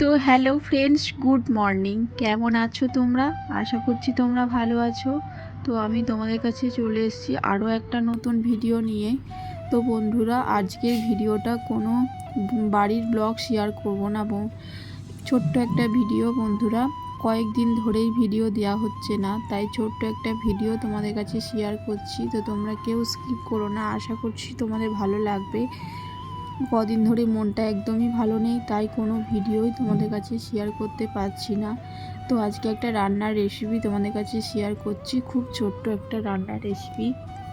তো hello friends good morning কেমন আছো তোমরা? আশা করছি তোমরা ভালো আছো। তো আমি তোমাদের কাছে চলে এসেছি আরও একটা নতুন ভিডিও নিয়ে। তো বন্ধুরা, আজকের ভিডিওটা কোনো বাড়ির ব্লগ শেয়ার করব না ছোট্ট একটা ভিডিও বন্ধুরা, কয়েকদিন ধরেই ভিডিও দেওয়া হচ্ছে না, তাই ছোট্ট একটা ভিডিও তোমাদের কাছে শেয়ার করছি। তো তোমরা কেউ স্কিপ করো না, আশা করছি তোমাদের ভালো লাগবে। কদিন ধরে মনটা একদমই ভালো নেই তাই কোনো ভিডিওই তোমাদের কাছে শেয়ার করতে পারছি না। তো আজকে একটা রান্নার রেসিপি তোমাদের কাছে শেয়ার করছি খুব ছোট্ট একটা রান্নার রেসিপি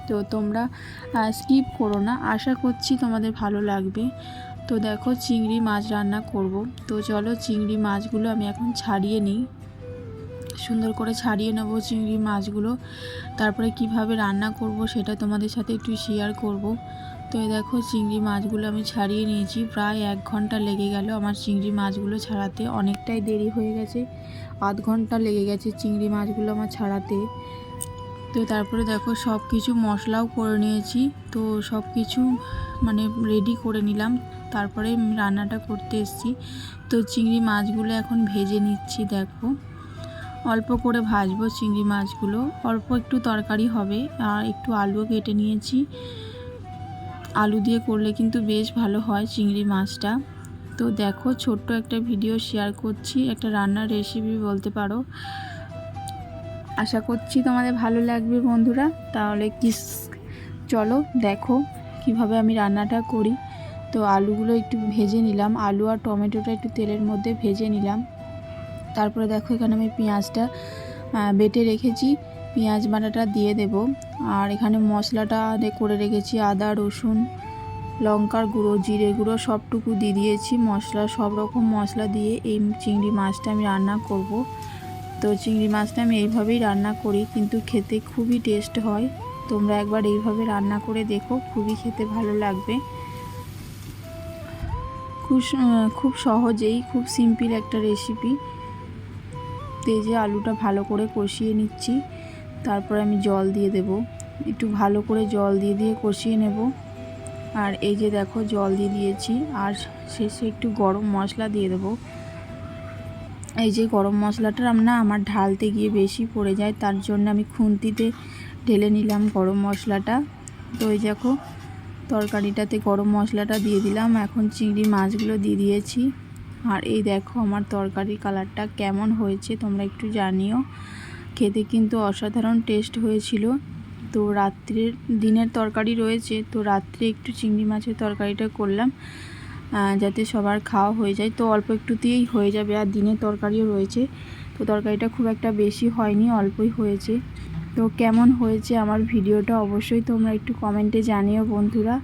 তো তোমরা স্কিপ করো না আশা করছি তোমাদের ভালো লাগবে। তো দেখো চিংড়ি মাছ রান্না করব। তো চলো চিংড়ি মাছগুলো আমি এখন ছাড়িয়ে নিই। সুন্দর করে ছাড়িয়ে নেব চিংড়ি মাছগুলো। তারপরে কীভাবে রান্না করব সেটা তোমাদের সাথে একটু শেয়ার করব। তো দেখো, চিংড়ি মাছগুলো আমি ছাড়িয়ে নিয়েছি। প্রায় এক ঘণ্টা লেগে গেল আমার চিংড়ি মাছগুলো ছাড়াতে। অনেকটাই দেরি হয়ে গেছে, আধ ঘণ্টা লেগে গেছে চিংড়ি মাছগুলো আমার ছাড়াতে। তো তারপরে দেখো সব কিছু মশলাও করে নিয়েছি। তো সব কিছু মানে রেডি করে নিলাম। তারপরে রান্নাটা করতে এসেছি। তো চিংড়ি মাছগুলো এখন ভেজে নিচ্ছি, দেখো। অল্প করে ভাজবো চিংড়ি মাছগুলো। অল্প একটু তরকারি হবে, আর একটু আলুও কেটে নিয়েছি। আলু দিয়ে করলে কিন্তু বেশ ভালো হয় চিংড়ি মাছটা। তো দেখো, ছোট্ট একটা ভিডিও শেয়ার করছি, একটা রান্নার রেসিপি বলতে পারো। আশা করছি তোমাদের ভালো লাগবে বন্ধুরা। তাহলে কি চলো দেখো কীভাবে আমি রান্নাটা করি। তো আলুগুলো একটু ভেজে নিলাম। আলু আর টমেটোটা একটু তেলের মধ্যে ভেজে নিলাম। তারপরে দেখো এখানে আমি পেঁয়াজটা বেটে রেখেছি। পেঁয়াজ বাটাটা দিয়ে দেব। আর এখানে মশলাটা করে রেখেছি আদা, রসুন, লঙ্কার গুঁড়ো, জিরে গুঁড়ো সবটুকু দিয়ে দিয়েছি। মশলা, সব রকম মশলা দিয়ে এই চিংড়ি মাছটা আমি রান্না করব। তো চিংড়ি মাছটা আমি এইভাবেই রান্না করি, কিন্তু খেতে খুবই টেস্ট হয়। তোমরা একবার এইভাবে রান্না করে দেখো, খুবই খেতে ভালো লাগবে। খুব খুব সহজেই, খুব সিম্পল একটা রেসিপি। তেজে আলুটা ভালো করে কষিয়ে নিচ্ছি। তারপরে আমি জল দিয়ে দেব। একটু ভালো করে জল দিয়ে দিয়ে কষিয়ে নেব। আর এই যে দেখো, জল দিয়ে দিয়েছি। আর শেষে একটু গরম মশলা দিয়ে দেব। এই যে গরম মশলাটা না আমার ঢালতে গিয়ে বেশি পড়ে যায়, তার জন্য আমি খুন্তিতে ঢেলে নিলাম গরম মশলাটা। তো এই দেখো, তরকারিটাতে গরম মশলাটা দিয়ে দিলাম। এখন চিংড়ি মাছগুলো দিয়ে দিয়েছি। আর এই দেখো আমার তরকারি কালারটা কেমন হয়েছে তোমরা একটু জানিও। খেতে কিন্তু অসাধারণ টেস্ট হয়েছিল। তো রাত্রের দিনের তরকারি রয়েছে, তো রাত্রে একটু চিংড়ি মাছের তরকারিটা করলাম যাতে সবার খাওয়া হয়ে যায়। তো অল্প একটুতেই হয়ে যাবে আর দিনের তরকারিও রয়েছে। তো তরকারিটা খুব একটা বেশি হয়নি, অল্পই হয়েছে। তো কেমন হয়েছে আমার ভিডিওটা অবশ্যই তোমরা একটু কমেন্টে জানিও বন্ধুরা।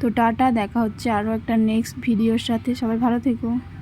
তো টাটা, দেখা হচ্ছে আরও একটা নেক্সট ভিডিওর সাথে। সবাই ভালো থেকো।